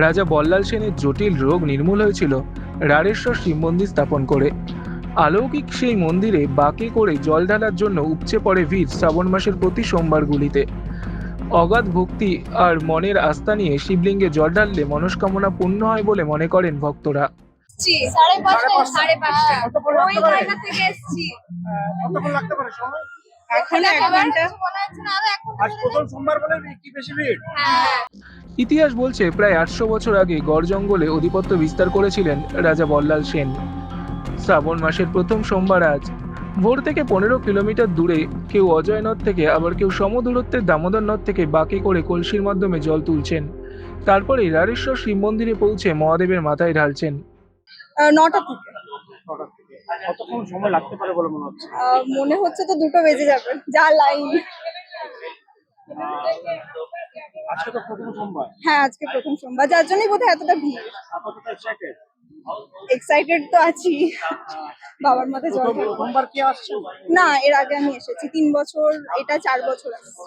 রাজা বল্লাল সেনের জটিল রোগ নির্মূল হয়েছিল। রাড়েশ্বর শিব মন্দির স্থাপন করে। আলৌকিক সেই মন্দিরে বাঁকে করে জল ঢালার জন্য উপচে পড়ে ভিড় শ্রাবণ মাসের প্রতি সোমবারগুলিতে। অগাধ ভক্তি আর মনের আস্থা নিয়ে শিবলিঙ্গে জল ঢাললে মনস্কামনা পূর্ণ হয় বলে মনে করেন ভক্তরা। সাড়ে পাঁচটা সাড়ে পাঁচটা ওই জায়গা থেকে এসছি। লাগতে পারে সময়? এখন ঘণ্টা এক ঘণ্টা? আজ প্রথম সোমবার বলে কি বেশি ভিড়? হ্যাঁ। ইতিহাস বলছে প্রায় আটশো বছর আগে গড় জঙ্গলে আধিপত্য বিস্তার করেছিলেন রাজা বল্লাল সেন। শ্রাবণ মাসের প্রথম সোমবার আজ। ভোর থেকে পনেরো কিলোমিটার দূরে কেউ অজয় নদ থেকে আবার কেউ সমদূরত্বের দামোদর নদ থেকে বাঁকে করে কলসির মাধ্যমে জল তুলছেন। তারপরে রারেশ্বর শিব মন্দিরে পৌঁছে মহাদেবের মাথায় ঢালছেন। নটা থেকে। কতক্ষণ সময় লাগতে পারে বলে মনে হচ্ছে? মনে হচ্ছে তো দুটো বেজে যাবে। যা লাইন আজকে তো প্রথম সোমবার হ্যাঁ আজকে প্রথম সোমবার। যার জন্যই বোধহয় এতটা ভিড়। এক্সাইটেড তো আছি। বাবার জল প্রথমবার কি আসছে? না এর আগে আমি এসেছি। তিন বছর এটা চার বছর আসছি।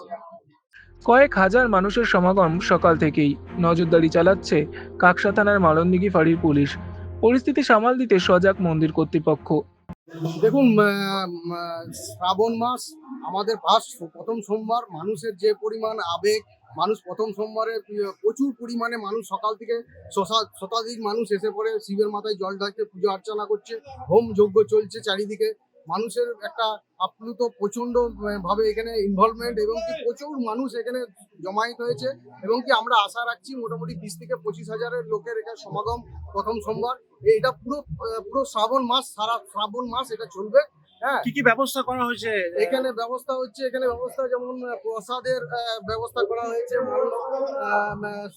কয়েক হাজার মানুষের সমাগম সকাল থেকেই। নজরদারি চালাচ্ছে কাকসা থানার মালন্দিগি ফাঁড়ির পুলিশ। পরিস্থিতি সামাল দিতে সজাগ মন্দির কর্তৃপক্ষ। দেখুন শ্রাবণ মাস আমাদের ফার্স্ট প্রথম সোমবার। মানুষের যে পরিমাণ আবেগ মানুষ প্রথম সোমবারে প্রচুর পরিমাণে মানুষ সকাল থেকে শতা- শতাধিক মানুষ এসে পড়ে, শিবের মাথায় জল ঢালতে, পুজো অর্চনা করছে, হোম যজ্ঞ চলছে চারিদিকে। মানুষের একটা আপ্লুত প্রচণ্ড ভাবে এখানে ইনভলভমেন্ট এবং কি প্রচুর মানুষ এখানে জমায়েত হয়েছে এবং কি আমরা আশা রাখছি মোটামুটি বিশ থেকে পঁচিশ হাজারের লোকের এখানে সমাগম প্রথম সোমবার। এটা পুরো পুরো শ্রাবণ মাস, সারা শ্রাবণ মাস এটা চলবে। হ্যাঁ। কি কি ব্যবস্থা করা হয়েছে? এখানে ব্যবস্থা হচ্ছে এখানে ব্যবস্থা যেমন প্রসাদের আহ, ব্যবস্থা করা হয়েছে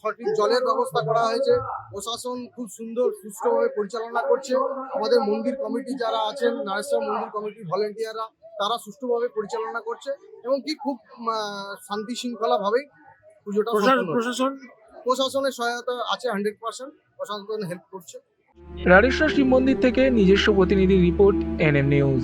সঠিক জলের ব্যবস্থা করা হয়েছে। প্রশাসন খুব সুন্দর সুষ্ঠুভাবে পরিচালনা করছে। আমাদের মন্দির কমিটি যারা আছেন নারেশ্বর মন্দির কমিটির ভলেন্টিয়াররা তারা সুষ্ঠুভাবে পরিচালনা করছে এবং কি খুব আহ, শান্তি শৃঙ্খলা ভাবেই পুজোটা প্রশাসন? প্রশাসনের সহায়তা আছে হান্ড্রেড পার্সেন্ট প্রশাসন হেল্প করছে। রারেশ্বর শিব মন্দির থেকে নিজস্ব প্রতিনিধি রিপোর্ট এন এনএম নিউজ